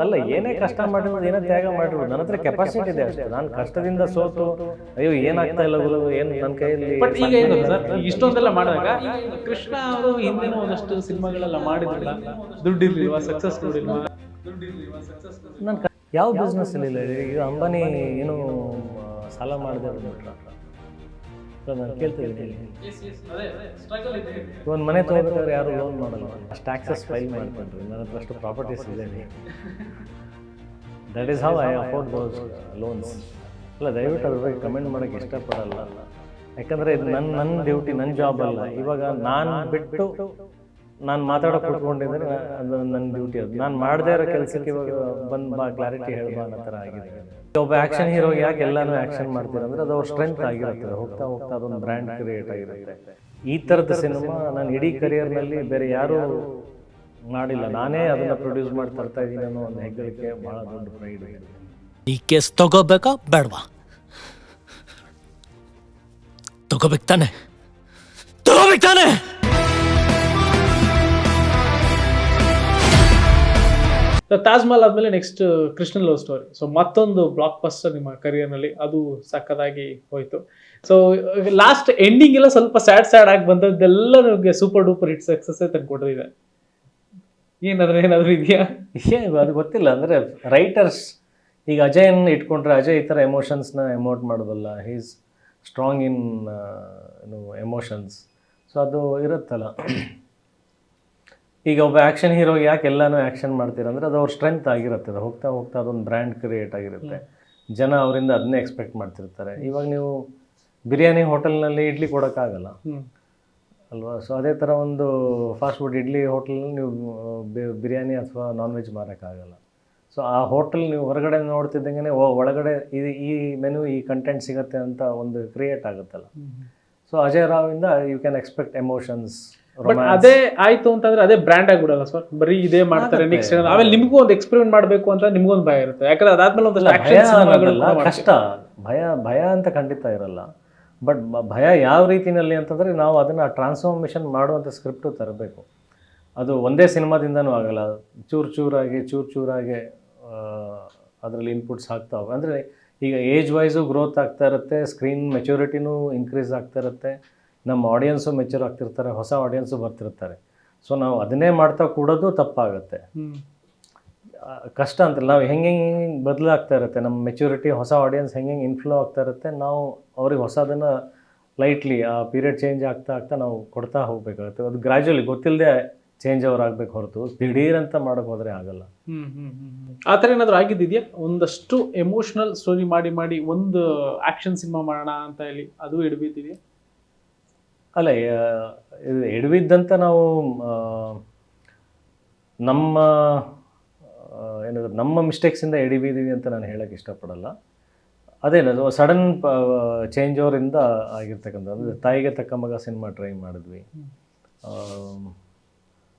ಅಲ್ಲ ಏನೇ ಕಷ್ಟ ಮಾಡಿರೋದು ಏನೇ ತ್ಯಾಗ ಮಾಡಿರೋದು ನನ್ನ ಹತ್ರ ಕೆಪಾಸಿಟಿ ಇದೆ ಅಷ್ಟೇ. ನಾನು ಕಷ್ಟದಿಂದ ಸೋತು ಅಯ್ಯೋ ಏನಾಗ್ತಾ ಇಲ್ಲ ಗುರು ಏನು ನನ್ನ ಕೈಯಲ್ಲಿ ಬಟ್ ಈಗ ಏನು ಸರ್ ಈಗ ಇಷ್ಟೊಂದೆಲ್ಲ ಮಾಡಿದಾಗ ಕೃಷ್ಣ ಅವರು ಹಿಂದಿನ ಒಂದಷ್ಟು ಸಿನಿಮಾಗಳೆಲ್ಲ ಮಾಡಿದ್ರಲ್ಲ ದುಡ್ಡು ಇರ್ಲಿಲ್ವಾ ಸಕ್ಸಸ್ ನೋಡಿಲ್ವಾ ನಾನು ಯಾವ ಬಿಸ್ನೆಸ್ ಇಲ್ಲ ಈಗ ಅಂಬಾನಿ ಏನು ಸಾಲ ಮಾಡದೆ ಬಿಟ್ರ ನಾನು ಕೇಳ್ತಿದ್ದೀನಿ ಒಂದು ಮನೆ ತೊಗೋಬೇಕಾದ್ರೆ ಯಾರು ಲೋನ್ ಮಾಡಲ್ಲ. ಅಷ್ಟು ಟ್ಯಾಕ್ಸಸ್ ಫೈಲ್ ಮಾಡ್ಕೊಂಡ್ರಿ. ನನ್ನ ಹತ್ರ ಅಷ್ಟು ಪ್ರಾಪರ್ಟೀಸ್ ಇದೆ that is how I afford those loans ಅಲ್ಲ ದಯವಿಟ್ಟು ಅದ್ರ ಬಗ್ಗೆ ಕಮೆಂಟ್ ಮಾಡೋಕ್ಕೆ ಇಷ್ಟಪಡಲ್ಲ. ಯಾಕಂದರೆ ಇದು ನನ್ನ ನನ್ನ ಡ್ಯೂಟಿ ನನ್ನ ಜಾಬ್ ಅಲ್ಲ. ಇವಾಗ ನಾನು ಬಿಟ್ಟು ನಾನು ಮಾತಾಡೋಕೆ ಕುತ್ಕೊಂಡಿದ್ರೆ ಅದು ನನ್ನ ಡ್ಯೂಟಿ ಅದು. ನಾನು ಮಾಡದೇ ಇರೋ ಕೆಲಸಕ್ಕೆ ಇವಾಗ ಬಂದು ಬಾ ಕ್ಲಾರಿಟಿ ಹೇಳ್ಬಾ ಅನ್ನೋ ಥರ ಆಗಿದೆ. ಒಬ್ಬ ಆ್ಯಕ್ಷನ್ ಹೀರೋ ಯಾಕೆ ಎಲ್ಲಾನು ಆ್ಯಕ್ಷನ್ ಮಾಡ್ತೀರ ಅಂದರೆ ಅದು ಅವ್ರ ಸ್ಟ್ರೆಂತ್ ಆಗಿರುತ್ತೆ. ಹೋಗ್ತಾ ಹೋಗ್ತಾ ಅದೊಂದು ಬ್ರ್ಯಾಂಡ್ ಕ್ರಿಯೇಟ್ ಆಗಿರುತ್ತೆ. ಈ ಥರದ ಸಿನಿಮಾ ನಾನು ಇಡೀ ಕರಿಯರ್ನಲ್ಲಿ ಬೇರೆ ಯಾರೂ ಮಾಡಿಲ್ಲ. ನಾನೇ ಅದನ್ನು ಪ್ರೊಡ್ಯೂಸ್ ಮಾಡಿ ತರ್ತಾ ಇದ್ದೀನಿ ಅನ್ನೋ ಒಂದು ಹೆಗ್ಗಳಿಕೆ ಭಾಳ ದೊಡ್ಡ ಪ್ರೈಡ್ ಈ ಕೇಸ್ ತಗೋಬೇಕಾ? ಬೇಡವಾ? ತಗೋಬೇಕು ತಾನೆ. ತಗೋಬೇಕು ತಾನೆ! ತಾಜ್ ಮಹಲ್ ಆದ್ಮೇಲೆ next Krishnan love story so ಮತ್ತೊಂದು ಬ್ಲಾಕ್ ಬಸ್ಟರ್ ನಿಮ್ಮ ಕರಿಯರ್ನಲ್ಲಿ ಅದು ಸಕ್ಕದಾಗಿ ಹೋಯ್ತು. ಸೊ ಲಾಸ್ಟ್ ಎಂಡಿಂಗ್ ಎಲ್ಲ ಸ್ವಲ್ಪ ಸ್ಯಾಡ್ ಸ್ಯಾಡ್ ಆಗಿ ಬಂದದ್ದೆಲ್ಲ ನಿಮಗೆ ಸೂಪರ್ ಡೂಪರ್ ಹಿಟ್ ಸಕ್ಸಸ್ ತಂದ್ಕೊಟ್ಟಿದೆ. ಏನಾದ್ರೆ ಏನಾದ್ರು ಇದೆಯಾ? ಏನು ಅದು ಗೊತ್ತಿಲ್ಲ. ಅಂದರೆ ರೈಟರ್ಸ್ ಈಗ ಅಜಯನ್ ಇಟ್ಕೊಂಡ್ರೆ ಅಜಯ್ ಈ ಥರ ಎಮೋಷನ್ಸ್ನ ಎಮೋಟ್ ಮಾಡೋದಲ್ಲ. ಹೀಸ್ ಸ್ಟ್ರಾಂಗ್ ಇನ್ ಏನು ಎಮೋಷನ್ಸ್ ಸೊ ಅದು ಇರುತ್ತಲ್ಲ. ಈಗ ಒಬ್ಬ ಆ್ಯಕ್ಷನ್ ಹೀರೋ ಯಾಕೆ ಎಲ್ಲನೂ ಆ್ಯಕ್ಷನ್ ಮಾಡ್ತೀರಂದ್ರೆ ಅದು ಅವ್ರ ಸ್ಟ್ರೆಂತ್ ಆಗಿರುತ್ತೆ. ಅದು ಹೋಗ್ತಾ ಹೋಗ್ತಾ ಅದೊಂದು ಬ್ರ್ಯಾಂಡ್ ಕ್ರಿಯೇಟ್ ಆಗಿರುತ್ತೆ. ಜನ ಅವರಿಂದ ಅದನ್ನೇ ಎಕ್ಸ್ಪೆಕ್ಟ್ ಮಾಡ್ತಿರ್ತಾರೆ. ಇವಾಗ ನೀವು ಬಿರಿಯಾನಿ ಹೋಟೆಲ್ನಲ್ಲಿ ಇಡ್ಲಿ ಕೊಡೋಕ್ಕಾಗಲ್ಲ. ಅಲ್ವಾ? ಸೊ ಅದೇ ಥರ ಒಂದು ಫಾಸ್ಟ್ ಫುಡ್ ಇಡ್ಲಿ ಹೋಟೆಲ್ನಲ್ಲಿ ನೀವು ಬಿ- ಬಿರಿಯಾನಿ ಅಥವಾ ನಾನ್ ವೆಜ್ ಮಾರೋಕ್ಕಾಗಲ್ಲ. ಸೊ ಆ ಹೋಟೆಲ್ ನೀವು ಹೊರಗಡೆ ನೋಡ್ತಿದ್ದಂಗೆ ಓ ಒಳಗಡೆ ಇದು ಈ ಮೆನು ಈ ಕಂಟೆಂಟ್ ಸಿಗುತ್ತೆ ಅಂತ ಒಂದು ಕ್ರಿಯೇಟ್ ಆಗುತ್ತಲ್ಲ. So Ajay ರಾವಿಂದ you can expect emotions but ಅದೇ ಆಯ್ತು ಅಂತಂದ್ರೆ ಅದೇ ಬ್ರ್ಯಾಂಡ್ ಆಗ್ಬಿಡಲ್ಲ ಸರ್ ಬರೀ ಇದೇ ಮಾಡ್ತಾರೆ ನೆಕ್ಸ್ಟ್ ಆಮೇಲೆ ನಿಮಗೂ ಒಂದು ಎಕ್ಸ್ಪೆರಿಮೆಂಟ್ ಮಾಡಬೇಕು ಅಂತ ನಿಮ್ಗೊಂದು ಭಯ ಇರುತ್ತೆ. ಯಾಕಂದ್ರೆ ಅದಾದ್ಮೇಲೆ ಒಂದು. ಕಷ್ಟ. ಭಯ ಭಯ ಅಂತ ಖಂಡಿತ ಇರಲ್ಲ. ಬಟ್ ಭಯ ಯಾವ ರೀತಿನಲ್ಲಿ ಅಂತಂದರೆ ನಾವು ಅದನ್ನು ಟ್ರಾನ್ಸ್ಫಾರ್ಮೇಷನ್ ಮಾಡುವಂಥ ಸ್ಕ್ರಿಪ್ಟು ತರಬೇಕು. ಅದು ಒಂದೇ ಸಿನಿಮಾದಿಂದನೂ ಆಗಲ್ಲ. ಚೂರು ಚೂರಾಗಿ ಚೂರು ಚೂರಾಗಿ ಅದರಲ್ಲಿ ಇನ್ಪುಟ್ಸ್ ಆಗ್ತಾ ಹೋಗ ಅಂದರೆ ಈಗ ಏಜ್ ವೈಸು ಗ್ರೋತ್ ಆಗ್ತಾ ಇರುತ್ತೆ ಸ್ಕ್ರೀನ್ ಮೆಚುರಿಟಿನೂ ಇನ್ಕ್ರೀಸ್ ಆಗ್ತಾ ಇರುತ್ತೆ. ನಮ್ಮ ಆಡಿಯನ್ಸು ಮೆಚೂರ್ ಆಗ್ತಿರ್ತಾರೆ ಹೊಸ ಆಡಿಯನ್ಸು ಬರ್ತಿರ್ತಾರೆ. ಸೊ ನಾವು ಅದನ್ನೇ ಮಾಡ್ತಾ ಕೂಡೋದು ತಪ್ಪಾಗುತ್ತೆ. ಕಷ್ಟ ಅಂತಲ್ಲ ನಾವು ಹೆಂಗೆ ಹೆಂಗೆ ಬದಲಾಗ್ತಾ ಇರುತ್ತೆ? ನಮ್ಮ ಮೆಚುರಿಟಿ ಹೊಸ ಆಡಿಯನ್ಸ್ ಹೆಂಗೆ ಹೆಂಗೆ ಇನ್ಫ್ಲೋ ಆಗ್ತಾ ಇರುತ್ತೆ? ನಾವು ಅವ್ರಿಗೆ ಹೊಸದನ್ನು ಲೈಟ್ಲಿ ಆ ಪೀರಿಯಡ್ ಚೇಂಜ್ ಆಗ್ತಾ ಆಗ್ತಾ ನಾವು ಕೊಡ್ತಾ ಹೋಗಬೇಕಾಗುತ್ತೆ. ಅದು ಗ್ರ್ಯಾಜುವಲಿ ಗೊತ್ತಿಲ್ಲದೆ ಚೇಂಜ್ ಅವ್ರು ಆಗ್ಬೇಕು ಹೊರತು. ದಿಢೀರ್ ಅಂತ ಮಾಡೋಕೆ ಹೋದರೆ ಆಗಲ್ಲ. ಆ ಥರ ಏನಾದ್ರು ಆಗಿದ್ದಿದ್ಯಾ? ಒಂದಷ್ಟು ಎಮೋಷನಲ್ ಸ್ಟೋರಿ ಮಾಡಿ ಮಾಡಿ ಒಂದು ಆಕ್ಷನ್ ಸಿನಿಮಾ ಮಾಡೋಣ ಅಂತ ಹೇಳಿ ಅದು ಹಿಡ್ಬಿದ್ದಿದೆಯಾ ಅಲ್ಲ ಎಡವಿದ್ದಂತ ನಾವು ನಮ್ಮ ಏನದು ನಮ್ಮ ಮಿಸ್ಟೇಕ್ಸಿಂದ ಎಡಿಬಿದ್ದೀವಿ ಅಂತ ನಾನು ಹೇಳೋಕ್ಕೆ ಇಷ್ಟಪಡಲ್ಲ. ಅದೇನದು ಸಡನ್ ಚೇಂಜ್ ಓವರಿಂದ ಆಗಿರ್ತಕ್ಕಂಥ ಅಂದರೆ ತಾಯಿಗೆ ತಕ್ಕ ಮಗ ಸಿನಿಮಾ ಟ್ರೈ ಮಾಡಿದ್ವಿ.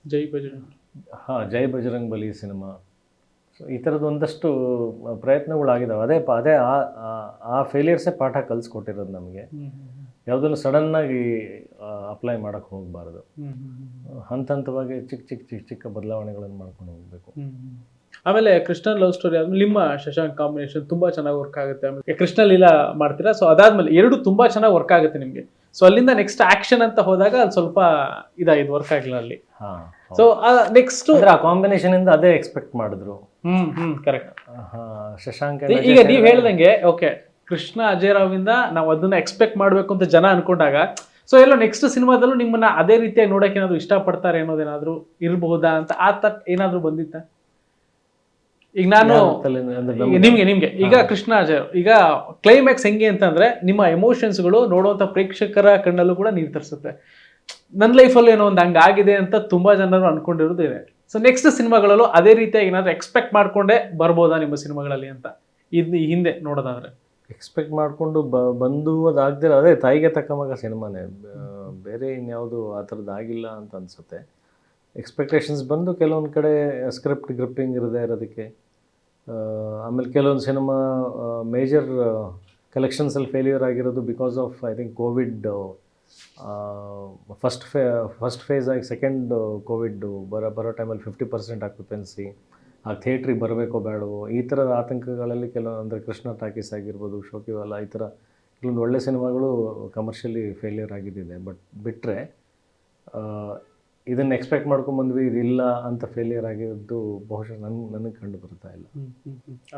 ಜೈ ಬಜರಂಗ್. ಹಾಂ ಜೈ ಬಜರಂಗ್ ಬಲಿ ಸಿನಿಮಾ ಸೊ ಈ ಥರದ್ದು ಒಂದಷ್ಟು ಪ್ರಯತ್ನಗಳಾಗಿದ್ದಾವೆ ಅದೇ ಪ- ಅದೇ ಆ ಫೇಲಿಯರ್ಸೇ ಪಾಠ ಕಲಿಸ್ಕೊಟ್ಟಿರೋದು ನಮಗೆ. ಯಾವುದನ್ನು ಸಡನ್ನಾಗಿ ಅಪ್ಲೈ ಮಾಡೋಕ್ಕೆ ಹೋಗಬಾರ್ದು. ಹಂತ ಹಂತವಾಗಿ ಚಿಕ್ಕ ಚಿಕ್ಕ ಚಿಕ್ಕ ಚಿಕ್ಕ ಬದಲಾವಣೆಗಳನ್ನು ಮಾಡ್ಕೊಂಡು ಹೋಗಬೇಕು. ಆಮೇಲೆ ಕೃಷ್ಣ ಲವ್ ಸ್ಟೋರಿ ಆದ್ಮೇಲೆ ನಿಮ್ಮ ಶಶಾಂಕ್ ಕಾಂಬಿನೇಷನ್ ತುಂಬಾ ಚೆನ್ನಾಗಿ ವರ್ಕ್ ಆಗುತ್ತೆ. ಆಮೇಲೆ ಕೃಷ್ಣ ಲೀಲಾ ಮಾಡ್ತೀರಾ? ಸೊ ಅದಾದ್ಮೇಲೆ ಎರಡು ತುಂಬಾ ಚೆನ್ನಾಗಿ ವರ್ಕ್ ಆಗುತ್ತೆ ನಿಮಗೆ. ಸೊ ಅಲ್ಲಿಂದ ನೆಕ್ಸ್ಟ್ ಆಕ್ಷನ್ ಅಂತ ಹೋದಾಗ ಅದು ಸ್ವಲ್ಪ ಇದಾಗಿದೆ ವರ್ಕ್ ಆಗಿಲ್ಲ ಅಲ್ಲಿ. ಸೊ ನೆಕ್ಸ್ಟ್ ಆ ಕಾಂಬಿನೇಷನ್ ಇಂದ ಅದೇ ಎಕ್ಸ್ಪೆಕ್ಟ್ ಮಾಡಿದ್ರು. ಹ್ಮ್ ಹ್ಮ್ ಕರೆಕ್ಟ್ ಶಶಾಂಕ್ ಈಗ ನೀವ್ ಹೇಳ್ದಂಗೆ ಓಕೆ ಕೃಷ್ಣ ಅಜಯ್ ರಾವಿಂದ ನಾವು ಅದನ್ನ ಎಕ್ಸ್ಪೆಕ್ಟ್ ಮಾಡಬೇಕು ಅಂತ ಜನ ಅನ್ಕೊಂಡಾಗ ಸೊ ಎಲ್ಲೋ ನೆಕ್ಸ್ಟ್ ಸಿನಿಮಾದಲ್ಲೂ ನಿಮ್ಮನ್ನ ಅದೇ ರೀತಿಯಾಗಿ ನೋಡಕ್ಕೆ ಏನಾದ್ರು ಇಷ್ಟಪಡ್ತಾರೆ ಅನ್ನೋದೇನಾದ್ರು ಇರಬಹುದಾ ಅಂತ ಆ ತರ ಏನಾದ್ರು ಬಂದಿತ್ತ? ಈಗ ನಾನು ನಿಮ್ಗೆ ನಿಮ್ಗೆ. ಈಗ ಕೃಷ್ಣ ಅಜಯ್ ಈಗ ಕ್ಲೈಮ್ಯಾಕ್ಸ್ ಹೆಂಗೆ ಅಂತಂದ್ರೆ ನಿಮ್ಮ ಎಮೋಷನ್ಸ್ಗಳು ನೋಡುವಂತ ಪ್ರೇಕ್ಷಕರ ಕಣ್ಣಲ್ಲೂ ಕೂಡ ನಿರ್ಧರಿಸುತ್ತೆ ತರಿಸುತ್ತೆ. ನನ್ನ ಲೈಫಲ್ಲಿ ಏನೋ ಒಂದು ಹಂಗಾಗಿದೆ ಅಂತ ತುಂಬಾ ಜನರು ಅನ್ಕೊಂಡಿರೋದು ಇದೆ. ಸೊ ನೆಕ್ಸ್ಟ್ ಸಿನಿಮಾಗಳಲ್ಲೂ ಅದೇ ರೀತಿಯಾಗಿ ಏನಾದ್ರು ಎಕ್ಸ್ಪೆಕ್ಟ್ ಮಾಡ್ಕೊಂಡೇ ಬರ್ಬೋದಾ ನಿಮ್ಮ ಸಿನಿಮಾಗಳಲ್ಲಿ ಅಂತ? ಇದು ಹಿಂದೆ ನೋಡೋದಾದ್ರೆ. ಎಕ್ಸ್ಪೆಕ್ಟ್ ಮಾಡಿಕೊಂಡು ಬ ಬಂದು ಅದಾಗ್ದಿರ ಅದೇ ತಾಯಿಗೆ ತಕ್ಕ ಮಗ ಸಿನಿಮಾನೇ. ಬೇರೆ ಇನ್ಯಾವುದು ಆ ಥರದ್ದು ಆಗಿಲ್ಲ ಅಂತ ಅನಿಸುತ್ತೆ. ಎಕ್ಸ್ಪೆಕ್ಟೇಷನ್ಸ್ ಬಂದು ಕೆಲವೊಂದು ಕಡೆ ಸ್ಕ್ರಿಪ್ಟ್ ಗ್ರಿಪ್ಪಿಂಗ್ ಇರದೇ ಇರೋದಕ್ಕೆ ಆಮೇಲೆ ಕೆಲವೊಂದು ಸಿನಿಮಾ ಮೇಜರ್ ಕಲೆಕ್ಷನ್ಸಲ್ಲಿ ಫೇಲ್ಯೂರ್ ಆಗಿರೋದು because of I think covid first fee first phase ಆಗಿ ಸೆಕೆಂಡ್ ಕೋವಿಡ್ ಬರೋ ಬರೋ ಟೈಮಲ್ಲಿ ಫಿಫ್ಟಿ ಪರ್ಸೆಂಟ್ ಆಕ್ಯುಪೆನ್ಸಿ ಆ ಥಿಯೇಟ್ರಿಗೆ ಬರಬೇಕೋ ಬೇಡವೋ, ಈ ಥರದ ಆತಂಕಗಳಲ್ಲಿ ಕೆಲವು ಅಂದರೆ ಕೃಷ್ಣ ಟಾಕೀಸ್ ಆಗಿರ್ಬೋದು ಶೋಕಿವಾಲ ಈ ಥರ ಕೆಲವೊಂದು ಒಳ್ಳೆ ಸಿನಿಮಾಗಳು ಕಮರ್ಷಿಯಲಿ ಫೇಲಿಯರ್ ಆಗಿದ್ದಿದೆ. ಬಟ್ ಬಿಟ್ಟರೆ ಇದನ್ನು ಎಕ್ಸ್ಪೆಕ್ಟ್ ಮಾಡ್ಕೊಂಬಂದ್ವಿ ಇದಿಲ್ಲ ಅಂತ ಫೇಲಿಯರ್ ಆಗಿದ್ದು ಬಹುಶಃ ನನ್, ನನಗೆ ಕಂಡು ಬರ್ತಾ ಇಲ್ಲ.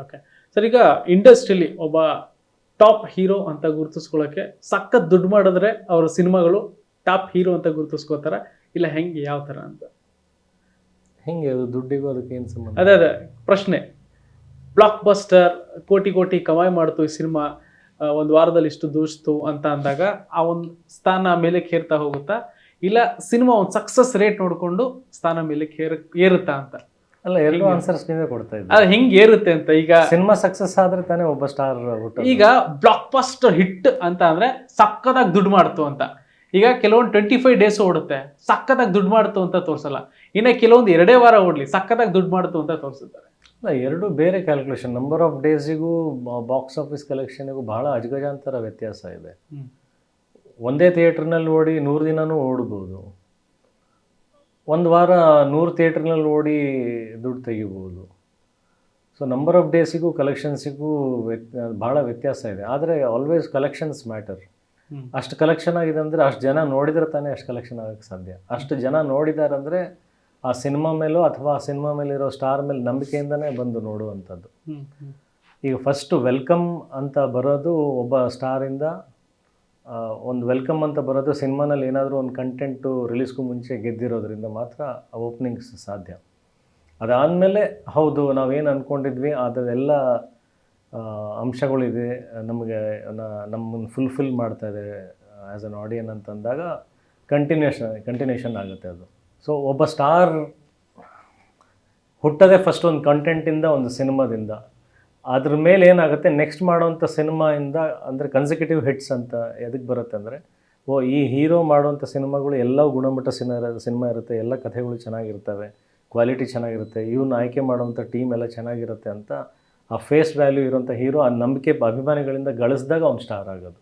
ಓಕೆ ಸರ್, ಈಗ ಇಂಡಸ್ಟ್ರಿಲಿ ಒಬ್ಬ ಟಾಪ್ ಹೀರೋ ಅಂತ ಗುರುತಿಸ್ಕೊಳ್ಳೋಕ್ಕೆ ಸಖತ್ ದುಡ್ಡು ಮಾಡಿದ್ರೆ ಅವರ ಸಿನಿಮಾಗಳು ಟಾಪ್ ಹೀರೋ ಅಂತ ಗುರುತಿಸ್ಕೋತಾರೆ ಇಲ್ಲ, ಹೆಂಗೆ, ಯಾವ ಥರ ಅಂತ? ಹೆಂಗೆ ಅದು ದುಡ್ಡಿಗೂ ಅದಕ್ಕೆ ಏನು ಸಂಬಂಧ? ಅದೇ ಅದೇ ಪ್ರಶ್ನೆ. ಬ್ಲಾಕ್ ಬಸ್ಟರ್ ಕೋಟಿ ಕೋಟಿ ಕವಾಯ್ ಮಾಡ್ತು ಈ ಸಿನಿಮಾ ಒಂದು ವಾರದಲ್ಲಿ ಇಷ್ಟು ದೂಸ್ತು ಅಂತ ಅಂದಾಗ ಆ ಒಂದು ಸ್ಥಾನ ಮೇಲೆ ಕೇರ್ತಾ ಹೋಗುತ್ತಾ? ಇಲ್ಲ ಸಿನಿಮಾ ಒಂದು ಸಕ್ಸಸ್ ರೇಟ್ ನೋಡಿಕೊಂಡು ಸ್ಥಾನ ಮೇಲೆ ಕೇರ್ ಏರುತ್ತಾ ಅಂತ? ಅಲ್ಲ ಎರಡು ಆನ್ಸರ್ಸ್ ನೀವೇ ಕೊಡ್ತಾ ಇದ್ದೀವಿ ಅದು ಹೆಂಗೆ ಏರುತ್ತೆ ಅಂತ ಈಗ ಸಿನಿಮಾ ಸಕ್ಸಸ್ ಆದ್ರೆ ತಾನೇ ಒಬ್ಬ ಸ್ಟಾರ್ ಈಗ ಬ್ಲಾಕ್ ಬಸ್ಟರ್ ಹಿಟ್ ಅಂತ ಅಂದ್ರೆ ಸಕ್ಕದಾಗಿ ದುಡ್ಡು ಮಾಡ್ತು ಅಂತ. ಈಗ ಕೆಲವೊಂದು ಟ್ವೆಂಟಿ ಫೈವ್ ಡೇಸ್ ಓಡುತ್ತೆ. ಸಕ್ಕದಾಗಿ ದುಡ್ಡು ಮಾಡ್ತು ಅಂತ ತೋರಿಸಲ್ಲ. ಇನ್ನು ಕೆಲವೊಂದು ಎರಡೇ ವಾರ ಓಡ್ಲಿ ಸಕ್ಕತ್ತಾಗಿ ದುಡ್ಡು ಮಾಡ್ತು ಅಂತ ತೋರಿಸುತ್ತಾರೆ ಅಲ್ಲ ಎರಡು ಬೇರೆ ಕ್ಯಾಲ್ಕುಲೇಷನ್ ನಂಬರ್ ಆಫ್ ಡೇಸಿಗೂ ಬಾಕ್ಸ್ ಆಫೀಸ್ ಕಲೆಕ್ಷನ್ಗೂ ಬಹಳ ಅಜಗಜಾಂತರ ವ್ಯತ್ಯಾಸ ಇದೆ. ಒಂದೇ ಥಿಯೇಟ್ರ್ನಲ್ಲಿ ಓಡಿ ನೂರು ದಿನನೂ ಓಡ್ಬೋದು. ಒಂದು ವಾರ ನೂರು ಥಿಯೇಟ್ರ್ನಲ್ಲಿ ಓಡಿ ದುಡ್ಡು ತೆಗಿಬೋದು. ಸೊ ನಂಬರ್ ಆಫ್ ಡೇಸಿಗೂ ಕಲೆಕ್ಷನ್ಸಿಗೂ ವ್ಯತ್ ಭಾಳ ವ್ಯತ್ಯಾಸ ಇದೆ. ಆದರೆ ಆಲ್ವೇಸ್ ಕಲೆಕ್ಷನ್ಸ್ ಮ್ಯಾಟರ್. ಅಷ್ಟು ಕಲೆಕ್ಷನ್ ಆಗಿದೆ ಅಂದರೆ ಅಷ್ಟು ಜನ ನೋಡಿದ್ರೆ ತಾನೇ ಅಷ್ಟು ಕಲೆಕ್ಷನ್ ಆಗೋಕ್ಕೆ ಸಾಧ್ಯ. ಅಷ್ಟು ಜನ ನೋಡಿದ್ದಾರೆ ಅಂದರೆ ಆ ಸಿನಿಮಾ ಮೇಲೋ ಅಥವಾ ಆ ಸಿನಿಮಾ ಮೇಲಿರೋ ಸ್ಟಾರ್ ಮೇಲೆ ನಂಬಿಕೆಯಿಂದನೇ ಬಂದು ನೋಡುವಂಥದ್ದು. ಈಗ ಫಸ್ಟು ವೆಲ್ಕಮ್ ಅಂತ ಬರೋದು ಒಬ್ಬ ಸ್ಟಾರಿಂದ ಒಂದು ವೆಲ್ಕಮ್ ಅಂತ ಬರೋದು ಸಿನಿಮಾನಲ್ಲಿ ಏನಾದರೂ ಒಂದು ಕಂಟೆಂಟು ರಿಲೀಸ್ಗೂ ಮುಂಚೆ ಗೆದ್ದಿರೋದ್ರಿಂದ ಮಾತ್ರ ಓಪನಿಂಗ್ಸ್ ಸಾಧ್ಯ. ಅದಾದಮೇಲೆ ಹೌದು ನಾವೇನು ಅಂದ್ಕೊಂಡಿದ್ವಿ ಅದೆಲ್ಲ ಆ, ಅಂಶಗಳಿದೆ ನಮಗೆ ನಮ್ಮನ್ನು ಫುಲ್ಫಿಲ್ ಮಾಡ್ತಾ ಇದೆ ಆ್ಯಸ್ ಅನ್ ಆಡಿಯನ್ ಅಂತಂದಾಗ ಕಂಟಿನ್ಯೂಷನ್ ಕಂಟಿನ್ಯೂಷನ್ ಆಗುತ್ತೆ ಅದು. ಸೊ ಒಬ್ಬ ಸ್ಟಾರ್ ಹುಟ್ಟದೆ ಫಸ್ಟ್ ಒಂದು ಕಂಟೆಂಟಿಂದ ಒಂದು ಸಿನಿಮಾದಿಂದ. ಅದ್ರ ಮೇಲೆ ಏನಾಗುತ್ತೆ? ನೆಕ್ಸ್ಟ್ ಮಾಡೋವಂಥ ಸಿನಿಮಾಯಿಂದ ಅಂದರೆ ಕನ್ಸಿಕ್ಯೂಟಿವ್ ಹಿಟ್ಸ್ ಅಂತ ಎದಕ್ಕೆ ಬರುತ್ತೆ ಅಂದರೆ, ಓ, ಈ ಹೀರೋ ಮಾಡುವಂಥ ಸಿನಿಮಾಗಳು ಎಲ್ಲ ಗುಣಮಟ್ಟ ಸಿನಿಮಾ ಸಿನಿಮಾ ಇರುತ್ತೆ, ಎಲ್ಲ ಕಥೆಗಳು ಚೆನ್ನಾಗಿರ್ತವೆ ಕ್ವಾಲಿಟಿ ಚೆನ್ನಾಗಿರುತ್ತೆ ಇವನ್ನ ಆಯ್ಕೆ ಮಾಡುವಂಥ ಟೀಮ್ ಎಲ್ಲ ಚೆನ್ನಾಗಿರುತ್ತೆ ಅಂತ ಆ ಫೇಸ್ ವ್ಯಾಲ್ಯೂ ಇರುವಂಥ ಹೀರೋ ಆ ನಂಬಿಕೆ, ಅಭಿಮಾನಿಗಳಿಂದ ಗಳಿಸಿದಾಗ ಅವ್ನು ಸ್ಟಾರ್ ಆಗೋದು.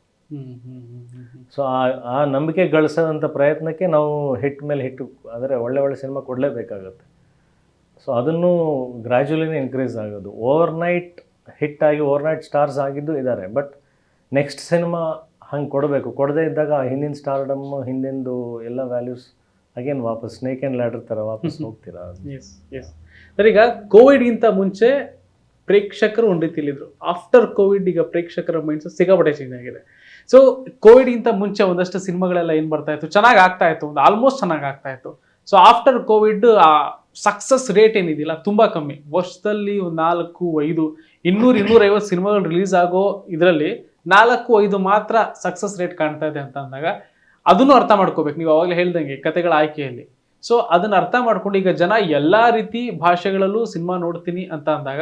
ಸೊ ಆ ಆ ನಂಬಿಕೆ ಗಳಿಸೋದಂಥ ಪ್ರಯತ್ನಕ್ಕೆ ನಾವು ಹಿಟ್ ಮೇಲೆ ಹಿಟ್ಟು ಅಂದರೆ ಒಳ್ಳೆ ಒಳ್ಳೆ ಸಿನಿಮಾ ಕೊಡಲೇಬೇಕಾಗುತ್ತೆ. ಸೊ ಅದನ್ನು ಗ್ರ್ಯಾಜುವಲಿನೇ ಇನ್ಕ್ರೀಸ್ ಆಗೋದು. ಓವರ್ ನೈಟ್ ಹಿಟ್ ಆಗಿ ಓವರ್ ನೈಟ್ ಸ್ಟಾರ್ಸ್ ಆಗಿದ್ದು ಇದ್ದಾರೆ ಬಟ್ ನೆಕ್ಸ್ಟ್ ಸಿನಿಮಾ ಹಂಗೆ ಕೊಡಬೇಕು. ಕೊಡದೇ ಇದ್ದಾಗ ಆ ಹಿಂದಿನ ಸ್ಟಾರ್ಡಮ್ ಹಿಂದಿಂದು ಎಲ್ಲ ವ್ಯಾಲ್ಯೂಸ್ ಅಗೇನ್ ವಾಪಸ್ ಸ್ನೇಕ್ ಆ್ಯಂಡ್ ಲ್ಯಾಡರ್ ಥರ ವಾಪಸ್ ಹೋಗ್ತೀರಾ? ಎಸ್ ಎಸ್ ಸರಿ ಈಗ ಕೋವಿಡ್ಗಿಂತ ಮುಂಚೆ ಪ್ರೇಕ್ಷಕರು ಒಂದು ರೀತಿಲಿದ್ರು ಆಫ್ಟರ್ ಕೋವಿಡ್ ಈಗ ಪ್ರೇಕ್ಷಕರ ಮೈಂಡ್ಸ್ ಸಿಕ್ಕಾಪಟ್ಟೆ ಚೇಂಜ್ ಆಗಿದೆ. ಸೊ ಕೋವಿಡ್ಗಿಂತ ಮುಂಚೆ ಒಂದಷ್ಟು ಸಿನಿಮಾಗಳೆಲ್ಲ ಏನು ಬರ್ತಾ ಇತ್ತು? ಚೆನ್ನಾಗಿ ಆಗ್ತಾ ಇತ್ತು. ಒಂದು ಆಲ್ಮೋಸ್ಟ್ ಚೆನ್ನಾಗಿ ಆಗ್ತಾ ಇತ್ತು. ಸೊ ಆಫ್ಟರ್ ಕೋವಿಡ್ ಆ ಸಕ್ಸಸ್ ರೇಟ್ ಏನಿದೆಯಲ್ಲ ತುಂಬ ಕಮ್ಮಿ. ವರ್ಷದಲ್ಲಿ ಒಂದು ನಾಲ್ಕು, ಐದು, ಇನ್ನೂರು, ಇನ್ನೂರೈವತ್ತು ಸಿನಿಮಾಗಳು ರಿಲೀಸ್ ಆಗೋ ಇದರಲ್ಲಿ ನಾಲ್ಕು, ಐದು ಮಾತ್ರ ಸಕ್ಸಸ್ ರೇಟ್ ಕಾಣ್ತಾ ಇದೆ ಅಂತ ಅಂದಾಗ ಅದನ್ನು ಅರ್ಥ ಮಾಡ್ಕೋಬೇಕು. ನೀವು ಅವಾಗಲೇ ಹೇಳ್ದಂಗೆ ಕತೆಗಳ ಆಯ್ಕೆಯಲ್ಲಿ. ಸೊ ಅದನ್ನ ಅರ್ಥ ಮಾಡ್ಕೊಂಡು ಈಗ ಜನ ಎಲ್ಲಾ ರೀತಿ ಭಾಷೆಗಳಲ್ಲೂ ಸಿನಿಮಾ ನೋಡ್ತೀನಿ ಅಂತ ಅಂದಾಗ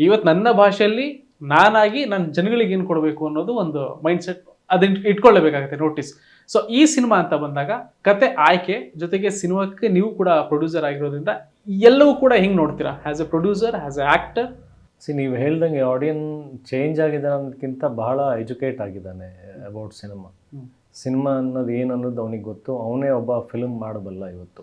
ಇವತ್ತು ನನ್ನ ಭಾಷೆಯಲ್ಲಿ ನಾನಾಗಿ ನನ್ನ ಜನಗಳಿಗೆ ಏನು ಕೊಡಬೇಕು ಅನ್ನೋದು ಒಂದು ಮೈಂಡ್ ಸೆಟ್ ಅದನ್ನ ಇಟ್ಕೊಳ್ಳೇಬೇಕಾಗುತ್ತೆ ನೋಟಿಸ್ ಸೊ ಈ ಸಿನಿಮಾ ಅಂತ ಬಂದಾಗ ಕತೆ ಆಯ್ಕೆ ಜೊತೆಗೆ ಸಿನಿಮಾಕ್ಕೆ ನೀವು ಕೂಡ ಪ್ರೊಡ್ಯೂಸರ್ ಆಗಿರೋದ್ರಿಂದ ಎಲ್ಲವೂ ಕೂಡ ಹಿಂಗೆ ನೋಡ್ತೀರಾ? As a producer as a actor see ನೀವು ಹೇಳ್ದಂಗೆ ಆಡಿಯನ್ ಚೇಂಜ್ ಆಗಿದೆ ಅನ್ನೋದಕ್ಕಿಂತ ಬಹಳ ಎಜುಕೇಟ್ ಆಗಿದ್ದಾನೆ ಅಬೌಟ್ ಸಿನಿಮಾ. ಸಿನಿಮಾ ಅನ್ನೋದು ಏನು ಅನ್ನೋದು ಅವನಿಗೆ ಗೊತ್ತು. ಅವನೇ ಒಬ್ಬ ಫಿಲ್ಮ್ ಮಾಡಬಲ್ಲ ಇವತ್ತು.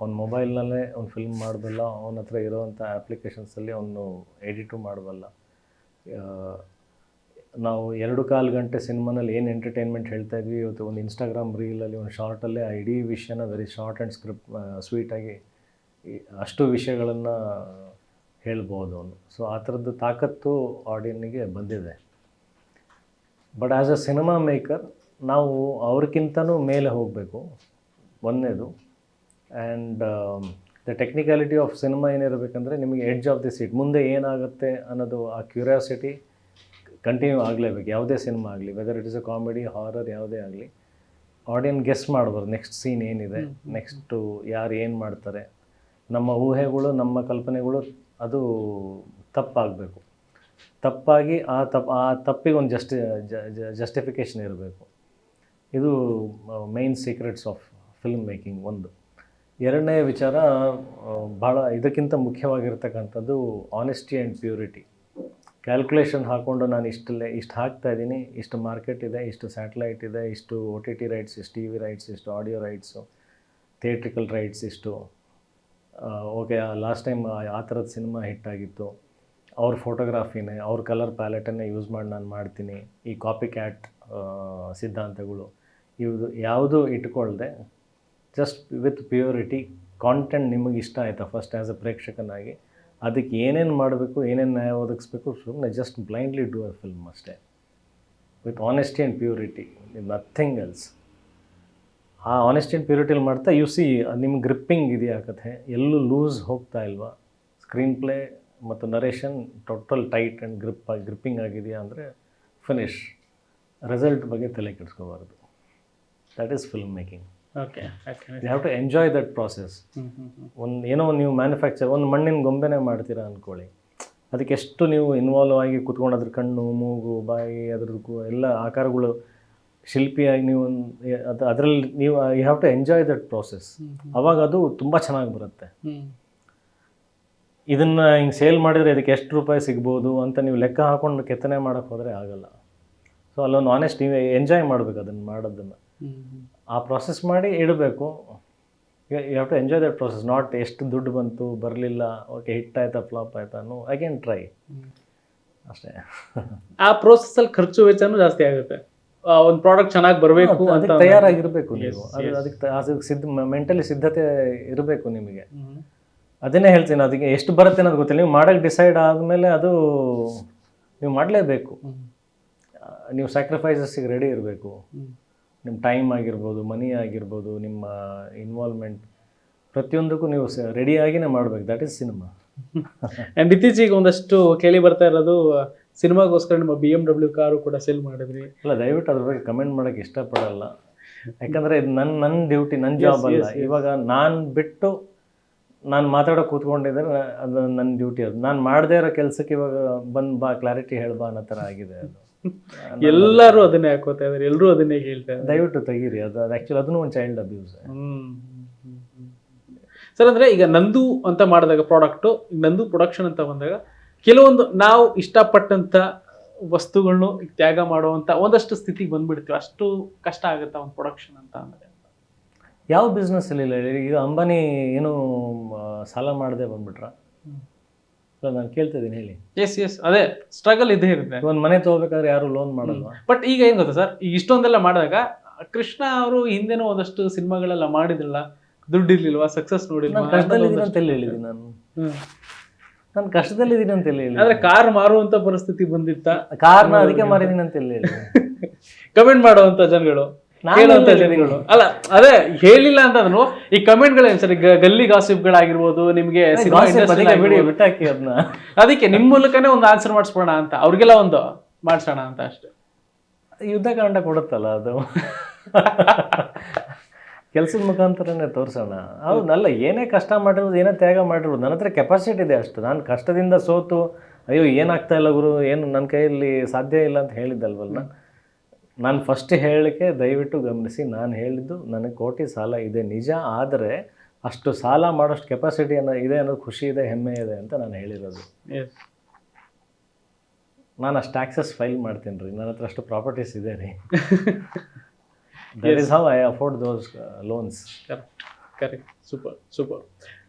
ಅವ್ನ ಮೊಬೈಲ್ನಲ್ಲೇ ಅವ್ನು ಫಿಲ್ಮ್ ಮಾಡಬಲ್ಲ ಅವನ ಹತ್ರ ಇರೋವಂಥ ಆ್ಯಪ್ಲಿಕೇಶನ್ಸಲ್ಲಿ ಅವನು ಎಡಿಟು ಮಾಡಬಲ್ಲ. ನಾವು ಎರಡು ಕಾಲು ಗಂಟೆ ಸಿನಿಮಾನಲ್ಲಿ ಏನು ಎಂಟರ್ಟೈನ್ಮೆಂಟ್ ಹೇಳ್ತಾ ಇದ್ವಿ, ಇವತ್ತು ಒಂದು ಇನ್ಸ್ಟಾಗ್ರಾಮ್ ರೀಲಲ್ಲಿ ಒಂದು ಶಾರ್ಟಲ್ಲೇ ಆ ಇಡೀ ವಿಷಯನ ವೆರಿ ಶಾರ್ಟ್ ಆ್ಯಂಡ್ ಸ್ಕ್ರಿಪ್ಟ್ ಸ್ವೀಟಾಗಿ ಅಷ್ಟು ವಿಷಯಗಳನ್ನು ಹೇಳ್ಬೋದು ಅವನು. ಸೊ ಆ ಥರದ್ದು ತಾಕತ್ತು ಆಡಿಯನ್ನಿಗೆ ಬಂದಿದೆ. But as a cinema maker ನಾವು ಅವ್ರಿಗಿಂತನೂ ಮೇಲೆ ಹೋಗಬೇಕು, ಒಂದನೇದು. And the technicality of cinema ಏನಿರಬೇಕಂದ್ರೆ ನಿಮಗೆ ಎಡ್ಜ್ ಆಫ್ ದಿ ಸೀಟ್ ಮುಂದೆ ಏನಾಗುತ್ತೆ ಅನ್ನೋದು ಆ ಕ್ಯೂರಿಯಾಸಿಟಿ ಕಂಟಿನ್ಯೂ ಆಗಲೇಬೇಕು. ಯಾವುದೇ ಸಿನಿಮಾ ಆಗಲಿ whether it is a comedy horror ಯಾವುದೇ ಆಗಲಿ ಆಡಿಯನ್ ಗೆಸ್ ಮಾಡ್ಬೋದು. ನೆಕ್ಸ್ಟ್ ಸೀನ್ ಏನಿದೆ ನೆಕ್ಸ್ಟು ಯಾರು ಏನು ಮಾಡ್ತಾರೆ ನಮ್ಮ ಊಹೆಗಳು ನಮ್ಮ ಕಲ್ಪನೆಗಳು ಅದು ತಪ್ಪಾಗಬೇಕು. ತಪ್ಪಾಗಿ ಆ ತಪ್ಪು ಆ ತಪ್ಪಿಗೆ ಒಂದು ಜಸ್ಟಿ ಜಸ್ಟಿಫಿಕೇಷನ್ ಇರಬೇಕು. ಇದು main secrets of film making ಒಂದು. ಎರಡನೇ ವಿಚಾರ ಭಾಳ ಇದಕ್ಕಿಂತ ಮುಖ್ಯವಾಗಿರ್ತಕ್ಕಂಥದ್ದು ಆನೆಸ್ಟಿ ಆ್ಯಂಡ್ ಪ್ಯೂರಿಟಿ ಕ್ಯಾಲ್ಕುಲೇಷನ್ ಹಾಕ್ಕೊಂಡು ನಾನು ಇಷ್ಟಲ್ಲೇ, ಇಷ್ಟು ಹಾಕ್ತಾ ಇದ್ದೀನಿ. ಇಷ್ಟು ಮಾರ್ಕೆಟ್ ಇದೆ, ಇಷ್ಟು ಸ್ಯಾಟಲೈಟ್ ಇದೆ, ಇಷ್ಟು ಒ ಟಿ ಟಿ ರೈಟ್ಸ್ ಇಷ್ಟು ಟಿ ವಿ ರೈಟ್ಸ್ ಇಷ್ಟು ಆಡಿಯೋ ರೈಟ್ಸು ಥಿಯೇಟ್ರಿಕಲ್ ರೈಟ್ಸ್ ಇಷ್ಟು ಓಕೆ ಲಾಸ್ಟ್ ಟೈಮ್ ಆ ಥರದ ಸಿನಿಮಾ ಹಿಟ್ಟಾಗಿತ್ತು ಅವ್ರ ಫೋಟೋಗ್ರಾಫಿನೇ ಅವ್ರ ಕಲರ್ ಪ್ಯಾಲೆಟನ್ನೇ ಯೂಸ್ ಮಾಡಿ ನಾನು ಮಾಡ್ತೀನಿ. ಈ ಕಾಪಿ ಕ್ಯಾಟ್ ಸಿದ್ಧಾಂತಗಳು, ಇವ್ದು ಯಾವುದೂ ಇಟ್ಕೊಳ್ಳದೆ ಜಸ್ಟ್ ವಿತ್ ಪ್ಯೂರಿಟಿ ಕಾಂಟೆಂಟ್ ನಿಮಗೆ ಇಷ್ಟ ಆಯಿತಾ ಫಸ್ಟ್ ಆ್ಯಸ್ ಅ ಪ್ರೇಕ್ಷಕನಾಗಿ? ಅದಕ್ಕೆ ಏನೇನು ಮಾಡಬೇಕು, ಏನೇನು ನ್ಯಾಯ ಒದಗಿಸ್ಬೇಕು ಸುಮ್ಮನೆ just blindly do a film ಅಷ್ಟೇ. With honesty and purity nothing else ಆ ಆನೆಸ್ಟಿ ಆ್ಯಂಡ್ ಪ್ಯೂರಿಟಿಲಿ ಮಾಡ್ತಾ ಯು ಸಿ ನಿಮ್ಮ ಗ್ರಿಪ್ಪಿಂಗ್ ಇದೆಯಾ ಕಥೆ? ಎಲ್ಲೂ ಲೂಸ್ ಹೋಗ್ತಾ ಇಲ್ವಾ? ಸ್ಕ್ರೀನ್ ಪ್ಲೇ ಮತ್ತು narration total tight and grip gripping ಆಗಿದೆಯಾ ಅಂದರೆ ಫಿನಿಶ್ ರಿಸಲ್ಟ್ ಬಗ್ಗೆ ತಲೆ ಕೆಡಿಸ್ಕೋಬಾರ್ದು. That is film making okay you have to enjoy that process ಒಂದು ಏನೋ ಒಂದು ನೀವು ಮ್ಯಾನುಫ್ಯಾಕ್ಚರ್ ಒಂದು ಮಣ್ಣಿನ ಗೊಂಬೆನೇ ಮಾಡ್ತೀರಾ ಅಂದ್ಕೊಳ್ಳಿ ಅದಕ್ಕೆ ಎಷ್ಟು ನೀವು ಇನ್ವಾಲ್ವ್ ಆಗಿ ಕುತ್ಕೊಂಡು ಅದ್ರ ಕಣ್ಣು ಮೂಗು ಬಾಯಿ ಅದ್ರದ್ದು ಎಲ್ಲ ಆಕಾರಗಳು ಶಿಲ್ಪಿಯಾಗಿ ನೀವು ಒಂದು ಅದು ಅದರಲ್ಲಿ ನೀವು you have to enjoy that process ಅವಾಗ ಅದು ತುಂಬ ಚೆನ್ನಾಗಿ ಬರುತ್ತೆ. ಇದನ್ನು ಹಿಂಗೆ ಸೇಲ್ ಮಾಡಿದರೆ ಇದಕ್ಕೆ ಎಷ್ಟು ರೂಪಾಯಿ ಸಿಗ್ಬೋದು ಅಂತ ನೀವು ಲೆಕ್ಕ ಹಾಕೊಂಡು ಕೆತ್ತನೆ ಮಾಡೋಕ್ಕೆ ಹೋದರೆ ಆಗಲ್ಲ. ಸೊ ಅಲ್ಲೊಂದು ಆನೆಸ್ಟ್ ನೀವು ಎಂಜಾಯ್ ಮಾಡಬೇಕು ಅದನ್ನು ಮಾಡೋದನ್ನು. ಆ ಪ್ರಾಸೆಸ್ ಮಾಡಿ ಇಡಬೇಕು. You have to enjoy that process not ಎಷ್ಟು ದುಡ್ಡು ಬಂತು ಬರಲಿಲ್ಲ ಓಕೆ ಹಿಟ್ ಆಯ್ತಾ ಫ್ಲಾಪ್ ಆಯ್ತಾ ನೋ ಐ ಕ್ಯಾನ್ ಟ್ರೈ ಅಷ್ಟೇ. ಆ ಅಲ್ಲಿ ಖರ್ಚು ವೆಚ್ಚನೂ ಜಾಸ್ತಿ ಆಗುತ್ತೆ. ಒಂದು ಪ್ರಾಡಕ್ಟ್ ಚೆನ್ನಾಗಿ ಬರಬೇಕು ಅಂತ ಅದಕ್ಕೆ ತಯಾರಾಗಿರ್ಬೇಕು ನೀವು. ಅದು. ಅದಕ್ಕೆ ಅದಕ್ಕೆ ಸಿದ್ಧ ಮೆಂಟಲಿ ಸಿದ್ಧತೆ ಇರಬೇಕು ನಿಮಗೆ. ಅದನ್ನೇ ಹೇಳ್ತೀನಿ ಅದಕ್ಕೆ ಎಷ್ಟು ಬರುತ್ತೆ ಅನ್ನೋದು ಗೊತ್ತಿಲ್ಲ. ನೀವು ಮಾಡೋಕ್ಕೆ ಡಿಸೈಡ್ ಆದಮೇಲೆ ಅದು ನೀವು ಮಾಡಲೇಬೇಕು. ನೀವು ಸ್ಯಾಕ್ರಿಫೈಸಸ್ಸಿಗೆ ರೆಡಿ ಇರಬೇಕು. ನಿಮ್ಮ ಟೈಮ್ ಆಗಿರ್ಬೋದು ಮನಿ ಆಗಿರ್ಬೋದು ನಿಮ್ಮ ಇನ್ವಾಲ್ವ್ಮೆಂಟ್ ಪ್ರತಿಯೊಂದಕ್ಕೂ ನೀವು ರೆಡಿಯಾಗಿನೇ ಮಾಡಬೇಕು. ದ್ಯಾಟ್ ಈಸ್ ಸಿನಿಮಾ ಆ್ಯಂಡ್ ಇತ್ತೀಚೆಗೆ ಒಂದಷ್ಟು ಕೇಳಿ ಬರ್ತಾ ಇರೋದು ಸಿನಿಮಾಗೋಸ್ಕರ ನಿಮ್ಮ ಬಿ ಎಂ ಡಬ್ಲ್ಯೂ ಕಾರು ಕೂಡ ಸೇಲ್ ಮಾಡಿದ್ರಿ. ಅಲ್ಲ ದಯವಿಟ್ಟು ಅದ್ರ ಬಗ್ಗೆ ಕಮೆಂಟ್ ಮಾಡೋಕ್ಕೆ ಇಷ್ಟಪಡಲ್ಲ. ಯಾಕಂದರೆ ಇದು ನನ್ನ ನನ್ನ ಡ್ಯೂಟಿ ನನ್ನ ಜಾಬ್ ಅಲ್ಲ. ಇವಾಗ ನಾನು ಬಿಟ್ಟು ನಾನು ಮಾತಾಡೋ ಕೂತ್ಕೊಂಡಿದ್ರೆ ಅದು ನನ್ನ ಡ್ಯೂಟಿ ಅದು. ನಾನು ಮಾಡದೇ ಇರೋ ಕೆಲಸಕ್ಕೆ ಇವಾಗ ಬಂದು ಬಾ ಕ್ಲಾರಿಟಿ ಹೇಳ್ಬಾ ಅನ್ನೋ ಥರ ಆಗಿದೆ ಅದು. ಎಲ್ಲರೂ ಅದನ್ನೇ ಹಾಕೋತಾ ಇದಾರೆ ಎಲ್ಲರೂ ಅದನ್ನೇ ಹೇಳ್ತಾ ಇದ್ದಾರೆ ದಯವಿಟ್ಟು ತೆಗೀರಿ ಅದು ಅದು ಆ್ಯಕ್ಚುಲಿ ಅದನ್ನು ಒಂದು ಚೈಲ್ಡ್ ಅಬ್ಯೂಸ್ ಸರ್ ಅಂದ್ರೆ ಈಗ ನಂದು ಅಂತ ಮಾಡಿದಾಗ ಪ್ರಾಡಕ್ಟು ನಂದು ಪ್ರೊಡಕ್ಷನ್ ಅಂತ ಬಂದಾಗ ಕೆಲವೊಂದು ನಾವು ಇಷ್ಟಪಟ್ಟಂತ ವಸ್ತುಗಳನ್ನು ತ್ಯಾಗ ಮಾಡುವಂತ ಒಂದಷ್ಟು ಸ್ಥಿತಿಗೆ ಬಂದ್ಬಿಡ್ತೀವಿ. ಅಷ್ಟು ಕಷ್ಟ ಆಗುತ್ತೆ ಒಂದು ಪ್ರೊಡಕ್ಷನ್ ಅಂತ ಅಂದ್ರೆ? ಯಾವ ಬಿಸ್ನೆಸ್ ಇಲ್ಲ? ಈಗ ಅಂಬಾನಿ ಏನು ಸಾಲ ಮಾಡದೆ ಬಂದ್ಬಿಟ್ರ? ಅಲ್ಲ ನಾನು ಕೇಳ್ತಿದ್ದೀನಿ ಹೇಳಿ. ಎಸ್ ಎಸ್ ಅದೇ ಸ್ಟ್ರಗಲ್ ಇದ್ದೇ ಇರುತ್ತೆ. ಒಂದು ಮನೆ ತಗೋಬೇಕಾದ್ರೆ ಯಾರು ಲೋನ್ ಮಾಡಲ್ವಾ? ಬಟ್ ಈಗ ಏನ್ ಗೊತ್ತಾ ಸರ್ ಈಗ ಇಷ್ಟೊಂದೆಲ್ಲ ಮಾಡಿದಾಗ ಕೃಷ್ಣ ಅವರು ಹಿಂದೆನೂ ಒಂದಷ್ಟು ಸಿನಿಮಾಗಳೆಲ್ಲ ಮಾಡಿದ್ರಲ್ಲ ದುಡ್ಡು ಇರ್ಲಿಲ್ವಾ ಸಕ್ಸಸ್ ನೋಡಿಲ್ಲ ಕಷ್ಟದಲ್ಲಿದ್ದೀನಿ ಅಂತ ಎಲ್ಲಿ ಹೇಳಿದ್ದೀನಿ ನಾನು. ನಾನು ಕಷ್ಟದಲ್ಲಿದ್ದೀನಿ ಅಂತ ಎಲ್ಲಿ ಹೇಳಿ ಅಂದ್ರೆ ಕಾರ್ ಮಾರುವಂತ ಪರಿಸ್ಥಿತಿ ಬಂದಿತ್ತ? ಕಾರ್ನ ಅದಕ್ಕೆ ಮಾರಿದೀನಿ ಅಂತ ಎಲ್ಲಿ ಹೇಳಿ ಕಮೆಂಟ್ ಮಾಡುವಂತ ಜನಗಳು. ಜನಗಳು. ಅಲ್ಲ ಅದೇ ಹೇಳಿಲ್ಲ ಅಂತಂದ್ರು ಈ ಕಮೆಂಟ್ಗಳೇನು ಸರ್ ಗಲ್ಲಿ ಗಾಸಿಪ್ಗಳಾಗಿರ್ಬೋದು ನಿಮ್ಗೆ ಬಿಟ್ಟಾಕಿ ಅದನ್ನ ಅದಕ್ಕೆ ನಿಮ್ ಮೂಲಕನೇ ಒಂದು ಆನ್ಸರ್ ಮಾಡಿಸ್ಬೋಣ ಅಂತ ಅವ್ರಿಗೆಲ್ಲ ಒಂದು ಮಾಡಿಸೋಣ ಅಂತ ಅಷ್ಟೇ. ಯುದ್ಧ ಕಾಂಡ ಕೊಡುತ್ತಲ್ಲ ಅದು? ಕೆಲಸದ ಮುಖಾಂತರನೇ ತೋರಿಸೋಣ. ಹೌದು ಅಲ್ಲ ಏನೇ ಕಷ್ಟ ಮಾಡಿರೋದು ಏನೇ ತ್ಯಾಗ ಮಾಡಿರೋದು ನನ್ನ ಹತ್ರ ಕೆಪಾಸಿಟಿ ಇದೆ ಅಷ್ಟು. ನಾನು ಕಷ್ಟದಿಂದ ಸೋತು ಅಯ್ಯೋ ಏನಾಗ್ತಾ ಇಲ್ಲ ಗುರು ಏನು ನನ್ನ ಕೈಯಲ್ಲಿ ಸಾಧ್ಯ ಇಲ್ಲ ಅಂತ ಹೇಳಿದ್ದಲ್ವಲ್ಲ? ನಾನು ಫಸ್ಟ್ ಹೇಳಲಿಕ್ಕೆ ದಯವಿಟ್ಟು ಗಮನಿಸಿ ನಾನು ಹೇಳಿದ್ದು ನನಗೆ ಕೋಟಿ ಸಾಲ ಇದೆ ನಿಜ ಆದರೆ ಅಷ್ಟು ಸಾಲ ಮಾಡೋಷ್ಟು ಕೆಪಾಸಿಟಿ ಅನ್ನೋ ಇದೆ ಅನ್ನೋದು ಖುಷಿ ಇದೆ ಹೆಮ್ಮೆ ಇದೆ ಅಂತ ನಾನು ಹೇಳಿರೋದು. ನಾನು ಅಷ್ಟು ಟ್ಯಾಕ್ಸಸ್ ಫೈಲ್ ಮಾಡ್ತೀನಿ ರೀ ನನ್ನ ಹತ್ರ ಅಷ್ಟು ಪ್ರಾಪರ್ಟೀಸ್ ಇದೆ ರೀ. That is how I afford those loans correct super super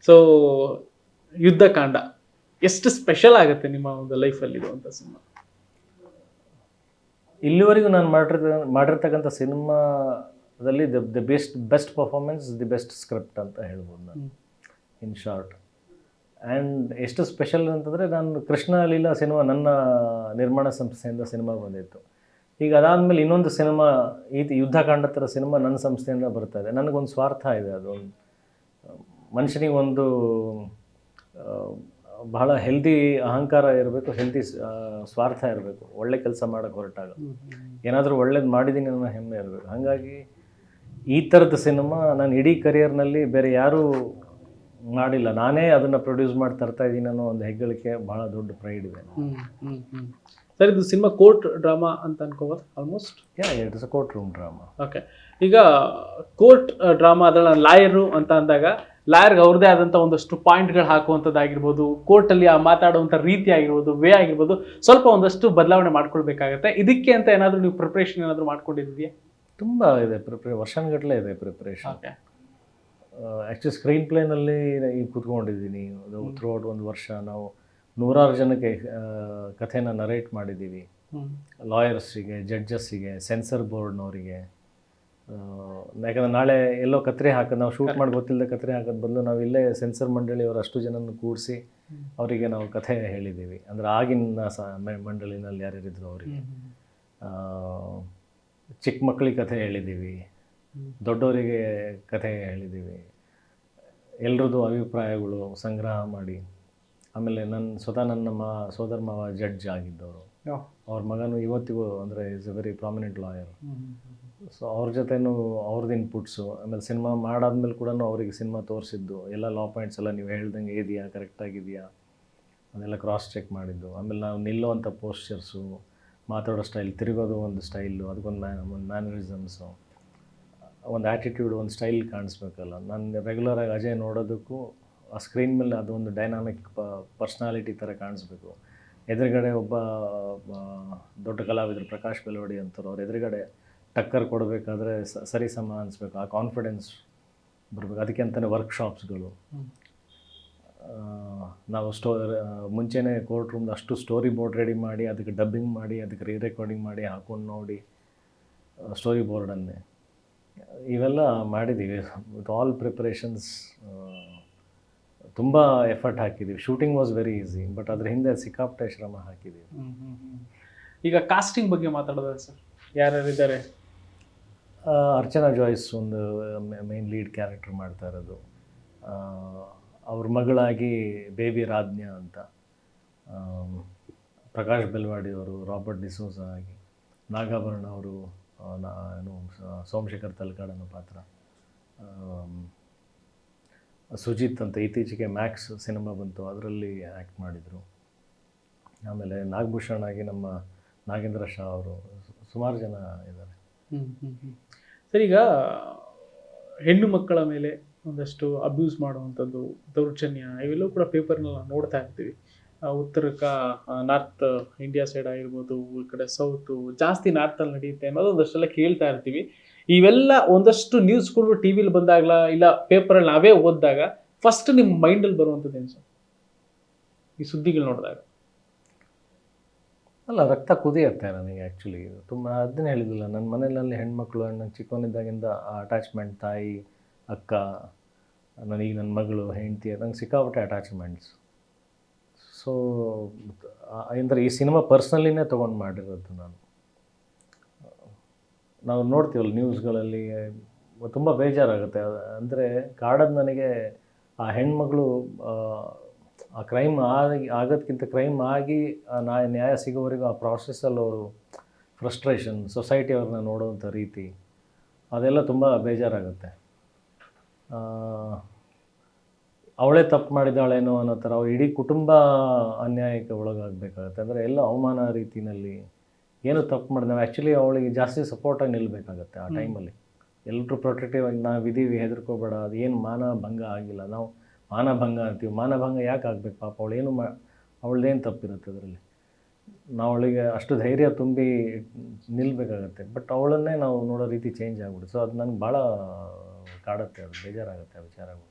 so Yuddha Kanda ಎಷ್ಟು ಸ್ಪೆಷಲ್ ಆಗುತ್ತೆ ನಿಮ್ಮ ಒಂದು ಲೈಫಲ್ಲಿ ಇದು ಅಂತ ಸಿನಿಮಾ? ಇಲ್ಲಿವರೆಗೂ ನಾನು ಮಾಡಿರ್ತ ಮಾಡಿರ್ತಕ್ಕಂಥ ಸಿನಿಮಾದಲ್ಲಿ the the best best performance the best script ಅಂತ ಹೇಳ್ಬೋದು ನಾನು. In short. ಆ್ಯಂಡ್ ಎಷ್ಟು ಸ್ಪೆಷಲ್ ಅಂತಂದರೆ ನಾನು ಕೃಷ್ಣ ಲೀಲಾ ಸಿನಿಮಾ ನನ್ನ ನಿರ್ಮಾಣ ಸಂಸ್ಥೆಯಿಂದ ಸಿನಿಮಾ ಬಂದಿತ್ತು. ಈಗ ಅದಾದಮೇಲೆ ಇನ್ನೊಂದು ಸಿನಿಮಾ ಈ ಯುದ್ಧಕಾಂಡ ಥರ ಸಿನಿಮಾ ನನ್ನ ಸಂಸ್ಥೆಯಿಂದ ಬರ್ತಾ ಇದೆ. ನನಗೊಂದು ಸ್ವಾರ್ಥ ಇದೆ ಅದೊಂದು. ಮನುಷ್ಯನಿಗೆ ಒಂದು ಬಹಳ ಹೆಲ್ದಿ ಅಹಂಕಾರ ಇರಬೇಕು ಹೆಲ್ದಿ ಸ್ವಾರ್ಥ ಇರಬೇಕು. ಒಳ್ಳೆ ಕೆಲಸ ಮಾಡೋಕ್ಕೆ ಹೊರಟಾಗ. ಏನಾದರೂ ಒಳ್ಳೇದು ಮಾಡಿದ್ದೀನಿ ಅನ್ನೋ ಹೆಮ್ಮೆ ಇರಬೇಕು. ಹಾಗಾಗಿ ಈ ಥರದ ಸಿನಿಮಾ ನಾನು ಇಡೀ ಕರಿಯರ್ನಲ್ಲಿ ಬೇರೆ ಯಾರೂ ಮಾಡಿಲ್ಲ. ನಾನೇ ಅದನ್ನು ಪ್ರೊಡ್ಯೂಸ್ ಮಾಡಿ ತರ್ತಾ ಇದ್ದೀನಿ ಅನ್ನೋ ಒಂದು ಹೆಗ್ಗಳಿಕೆ ಭಾಳ ದೊಡ್ಡ ಪ್ರೈಡ್ ಇದೆ. ಸರ್ ಇದು ಸಿನಿಮಾ ಕೋರ್ಟ್ ಡ್ರಾಮಾ ಅಂತ ಅನ್ಕೋಬೋದು? Almost yeah it is a court room drama okay ಈಗ ಕೋರ್ಟ್ ಡ್ರಾಮಾ ಅದರ ಲಾಯರು ಅಂತ ಅಂದಾಗ ಲಾಯರ್ಗೆ ಅವ್ರದ್ದೇ ಆದಂಥ ಒಂದಷ್ಟು ಪಾಯಿಂಟ್ಗಳು ಹಾಕುವಂಥದ್ದಾಗಿರ್ಬೋದು ಕೋರ್ಟಲ್ಲಿ ಆ ಮಾತಾಡುವಂಥ ರೀತಿ ಆಗಿರ್ಬೋದು ವೇ ಆಗಿರ್ಬೋದು ಸ್ವಲ್ಪ ಒಂದಷ್ಟು ಬದಲಾವಣೆ ಮಾಡ್ಕೊಳ್ಬೇಕಾಗತ್ತೆ. ಇದಕ್ಕೆ ಅಂತ ಏನಾದರೂ ನೀವು ಪ್ರಿಪ್ರೇಷನ್ ಏನಾದರೂ ಮಾಡ್ಕೊಂಡಿದ್ದೀಯಾ? ತುಂಬ ಇದೆ ಪ್ರಿಪ್ರೇ ವರ್ಷಾನುಗಟ್ಟಲೆ ಇದೆ ಪ್ರಿಪ್ರೇಷನ್ ಓಕೆ. ಆ್ಯಕ್ಚುಲಿ ಸ್ಕ್ರೀನ್ ಪ್ಲೇನಲ್ಲಿ ಈಗ ಕೂತ್ಕೊಂಡಿದ್ದೀನಿ. ಅದು ಥ್ರೂಔಟ್ ಒಂದು ವರ್ಷ ನಾವು ನೂರಾರು ಜನಕ್ಕೆ ಕಥೆನ ನರೇಟ್ ಮಾಡಿದ್ದೀವಿ. ಲಾಯರ್ಸಿಗೆ ಜಡ್ಜಸ್ಸಿಗೆ ಸೆನ್ಸರ್ ಬೋರ್ಡ್ನವರಿಗೆ ಯಾಕಂದ್ರೆ ನಾಳೆ ಎಲ್ಲೋ ಕತ್ರಿ ಹಾಕೋದು ನಾವು ಶೂಟ್ ಮಾಡಿ ಗೊತ್ತಿಲ್ಲದೆ ಕತ್ರಿ ಹಾಕೋದು ಬದಲು ನಾವು ಇಲ್ಲೇ ಸೆನ್ಸರ್ ಮಂಡಳಿಯವರು ಅಷ್ಟು ಜನನ ಕೂಡಿಸಿ ಅವರಿಗೆ ನಾವು ಕಥೆ ಹೇಳಿದ್ದೀವಿ ಅಂದರೆ ಆಗಿನ ಸ ಮಂಡಳಿನಲ್ಲಿ ಯಾರ್ಯಾರಿದ್ರು ಅವರಿಗೆ. ಚಿಕ್ಕ ಮಕ್ಕಳಿಗೆ ಕಥೆ ಹೇಳಿದ್ದೀವಿ ದೊಡ್ಡವರಿಗೆ ಕಥೆ ಹೇಳಿದ್ದೀವಿ ಎಲ್ರದ್ದು ಅಭಿಪ್ರಾಯಗಳು ಸಂಗ್ರಹ ಮಾಡಿ. ಆಮೇಲೆ ನನ್ನ ಸ್ವತಃ ನನ್ನ ಮಾ ಸೋದರ ಮಾವ ಜಡ್ಜ್ ಆಗಿದ್ದವರು. ಅವ್ರ ಮಗನು ಇವತ್ತಿಗೂ ಅಂದರೆ is a very prominent lawyer so ಅವ್ರ ಜೊತೆನೂ ಅವ್ರದ್ದು ಇನ್ಪುಟ್ಸು ಆಮೇಲೆ ಸಿನಿಮಾ ಮಾಡಾದ್ಮೇಲೆ ಕೂಡ ಅವರಿಗೆ ಸಿನಿಮಾ ತೋರಿಸಿದ್ದು, ಎಲ್ಲ ಲಾ ಪಾಯಿಂಟ್ಸ್ ಎಲ್ಲ ನೀವು ಹೇಳ್ದಂಗೆ ಇದೆಯಾ ಕರೆಕ್ಟಾಗಿದೆಯಾ ಅದೆಲ್ಲ ಕ್ರಾಸ್ ಚೆಕ್ ಮಾಡಿದ್ದು. ಆಮೇಲೆ ನಾವು ನಿಲ್ಲುವಂಥ ಪೋಸ್ಚರ್ಸು ಮಾತಾಡೋ ಸ್ಟೈಲ್ ತಿರುಗೋದು ಒಂದು ಸ್ಟೈಲು ಅದಕ್ಕೊಂದು ಮ್ಯಾ, ಒಂದು ಮ್ಯಾನರಿಸಮ್ಸು ಒಂದು ಆ್ಯಟಿಟ್ಯೂಡ್ ಒಂದು ಸ್ಟೈಲ್ ಕಾಣಿಸ್ಬೇಕಲ್ಲ. ನಾನು ರೆಗ್ಯುಲರಾಗಿ ಅಜಯ್ ನೋಡೋದಕ್ಕೂ, ಆ ಸ್ಕ್ರೀನ್ ಮೇಲೆ ಅದೊಂದು ಡೈನಾಮಿಕ್ ಪರ್ಸ್ನಾಲಿಟಿ ಥರ ಕಾಣಿಸ್ಬೇಕು. ಎದುರುಗಡೆ ಒಬ್ಬ ದೊಡ್ಡ ಕಲಾವಿದರು ಪ್ರಕಾಶ್ ಬೆಲವಡಿ ಅಂತಾರೆ, ಅವ್ರ ಎದುರುಗಡೆ ಟಕ್ಕರ್ ಕೊಡಬೇಕಾದ್ರೆ ಸರಿ ಸಮ ಅನಿಸ್ಬೇಕು. ಆ ಕಾನ್ಫಿಡೆನ್ಸ್ ಬರಬೇಕು. ಅದಕ್ಕೆ ಅಂತಲೇ ವರ್ಕ್ಶಾಪ್ಸ್ಗಳು ನಾವು ಸ್ಟೋ ಮುಂಚೆನೇ ಕೋರ್ಟ್ ರೂಮ್ದು ಅಷ್ಟು ಸ್ಟೋರಿ ಬೋರ್ಡ್ ರೆಡಿ ಮಾಡಿ, ಅದಕ್ಕೆ ಡಬ್ಬಿಂಗ್ ಮಾಡಿ, ಅದಕ್ಕೆ ರೀ ರೆಕಾರ್ಡಿಂಗ್ ಮಾಡಿ ಹಾಕೊಂಡು ನೋಡಿ ಸ್ಟೋರಿ ಬೋರ್ಡನ್ನೇ ಇವೆಲ್ಲ ಮಾಡಿದ್ದೀವಿ ವಿತ್ ಆಲ್ ಪ್ರಿಪ್ರೇಷನ್ಸ್ ತುಂಬ ಎಫರ್ಟ್ ಹಾಕಿದ್ದೀವಿ shooting was very easy but ಅದ್ರ ಹಿಂದೆ ಸಿಕ್ಕಾಪಟ್ಟೆ ಶ್ರಮ ಹಾಕಿದ್ದೀವಿ ಈಗ ಕಾಸ್ಟಿಂಗ್ ಬಗ್ಗೆ ಮಾತಾಡೋದ ಸರ್? ಯಾರ್ಯಾರಿದ್ದಾರೆ? ಅರ್ಚನಾ ಜಾಯ್ಸ್ ಒಂದು ಮೇನ್ ಲೀಡ್ ಕ್ಯಾರೆಕ್ಟರ್ ಮಾಡ್ತಾ ಇರೋದು. ಅವ್ರ ಮಗಳಾಗಿ ಬೇಬಿ ರಾಜ್ಞಾ ಅಂತ. ಪ್ರಕಾಶ್ ಬೆಲ್ವಾಡಿ ಅವರು, ರಾಬರ್ಟ್ ಡಿಸೋಸ ಆಗಿ, ನಾಗಾಭರಣ ಅವರು ಏನು ಸೋಮಶೇಖರ್ ತಲ್ಕಾಡ್ ಅನ್ನೋ ಪಾತ್ರ ಸುಜಿತ್ ಅಂತ ಇತ್ತೀಚೆಗೆ ಮ್ಯಾಕ್ಸ್ ಸಿನಿಮಾ ಬಂತು, ಅದರಲ್ಲಿ ಆ್ಯಕ್ಟ್ ಮಾಡಿದರು. ಆಮೇಲೆ ನಾಗಭೂಷಣ್ ಆಗಿ ನಮ್ಮ ನಾಗೇಂದ್ರ ಶಾ ಅವರು ಸುಮಾರು ಜನ ಇದ್ದಾರೆ. ಸರ್, ಈಗ ಹೆಣ್ಣು ಮಕ್ಕಳ ಮೇಲೆ ಒಂದಷ್ಟು ಅಬ್ಯೂಸ್ ಮಾಡುವಂಥದ್ದು, ದೌರ್ಜನ್ಯ, ಇವೆಲ್ಲವೂ ಕೂಡ ಪೇಪರ್ನೆಲ್ಲ ನೋಡ್ತಾ ಇರ್ತೀವಿ. ಉತ್ತರಕ ನಾರ್ತ್ ಇಂಡಿಯಾ ಸೈಡ್ ಆಗಿರ್ಬೋದು, ಈ ಕಡೆ ಸೌತು ಜಾಸ್ತಿ ನಾರ್ತಲ್ಲಿ ನಡೆಯುತ್ತೆ ಅನ್ನೋದು ಒಂದಷ್ಟೆಲ್ಲ ಕೇಳ್ತಾ ಇರ್ತೀವಿ. ಇವೆಲ್ಲ ಒಂದಷ್ಟು ನ್ಯೂಸ್ಗಳು ಟಿ ವಿಲಿ ಬಂದಾಗಲ, ಇಲ್ಲ ಪೇಪರಲ್ಲಿ ನಾವೇ ಓದಿದಾಗ ಫಸ್ಟ್ ನಿಮ್ಮ ಮೈಂಡಲ್ಲಿ ಬರುವಂಥದ್ದು ಏನು ಸರ್? ಈ ಸುದ್ದಿಗಳು ನೋಡಿದಾಗ. ಅಲ್ಲ, ರಕ್ತ ಕುದಿಯತ್ತೆ ನನಗೆ ಆ್ಯಕ್ಚುಲಿ ತುಂಬ ಅದನ್ನೇ ಹೇಳಿದಿಲ್ಲ ನನ್ನ ಮನೆಯಲ್ಲಿ ಹೆಣ್ಮಕ್ಳು ನಾನು ಚಿಕ್ಕವನಿದ್ದಾಗಿಂದ ಆ ಅಟ್ಯಾಚ್ಮೆಂಟ್ ತಾಯಿ, ಅಕ್ಕ, ನನಗೆ ನನ್ನ ಮಗಳು, ಹೆಂಡತಿ, ನಂಗೆ ಸಿಕ್ಕಾಪಟ್ಟೆ ಅಟ್ಯಾಚ್ಮೆಂಟ್ಸ್ ಸೊ ಅಂದರೆ ಈ ಸಿನಿಮಾ ಪರ್ಸ್ನಲಿನೇ ತೊಗೊಂಡು ಮಾಡಿರೋದು ನಾನು. ನಾವು ನೋಡ್ತೀವಲ್ಲ ನ್ಯೂಸ್ಗಳಲ್ಲಿ ತುಂಬ ಬೇಜಾರಾಗುತ್ತೆ. ಅಂದರೆ ಕಾಡೋದು ನನಗೆ ಆ ಹೆಣ್ಮಗಳು ಆ, ಕ್ರೈಮ್ ಆಗಿ ಆಗೋದಕ್ಕಿಂತ ಕ್ರೈಮ್ ಆಗಿ ಆ ನ್ಯಾಯ ಸಿಗೋವರೆಗೂ ಆ ಪ್ರಾಸೆಸ್ಸಲ್ಲಿ ಅವರು ಫ್ರಸ್ಟ್ರೇಷನ್ ಸೊಸೈಟಿ ಅವ್ರನ್ನ ನೋಡುವಂಥ ರೀತಿ ಅದೆಲ್ಲ ತುಂಬ ಬೇಜಾರಾಗುತ್ತೆ. ಅವಳೇ ತಪ್ಪು ಮಾಡಿದಾಳೇನೋ ಅನ್ನೋ ಥರ ಅವ್ರ ಇಡೀ ಕುಟುಂಬ ಅನ್ಯಾಯಕ್ಕೆ ಒಳಗಾಗಬೇಕಾಗುತ್ತೆ. ಅಂದರೆ ಎಲ್ಲ ಅವಮಾನ ರೀತಿಯಲ್ಲಿ ಏನು ತಪ್ಪು ಮಾಡಿದ ನಾವು ಆ್ಯಕ್ಚುಲಿ ಅವಳಿಗೆ ಜಾಸ್ತಿ ಸಪೋರ್ಟಾಗಿ ನಿಲ್ಲಬೇಕಾಗತ್ತೆ ಆ ಟೈಮಲ್ಲಿ ಎಲ್ಲರೂ ಪ್ರೊಟೆಕ್ಟಿವ್ ಆಗಿ ನಾವಿದ್ದೀವಿ ಹೆದರ್ಕೋಬೇಡ ಅದು ಏನು ಮಾನ ಭಂಗ ಆಗಿಲ್ಲ. ನಾವು ಮಾನಭಂಗ ಅಂತೀವಿ. ಮಾನಭಂಗ ಯಾಕೆ ಆಗಬೇಕು ಪಾಪ? ಅವಳೇನು ಮಾ ಅವಳದೇನು ತಪ್ಪಿರುತ್ತೆ ಅದರಲ್ಲಿ? ನಾವು ಅವಳಿಗೆ ಅಷ್ಟು ಧೈರ್ಯ ತುಂಬಿ ನಿಲ್ಲಬೇಕಾಗತ್ತೆ ಬಟ್ ಅವಳನ್ನೇ ನಾವು ನೋಡೋ ರೀತಿ ಚೇಂಜ್ ಆಗ್ಬಿಡುತ್ತೆ. ಸೊ ಅದು ನನಗೆ ಭಾಳ ಕಾಡುತ್ತೆ. ಅದು ಬೇಜಾರಾಗುತ್ತೆ ಆ ವಿಚಾರಗಳು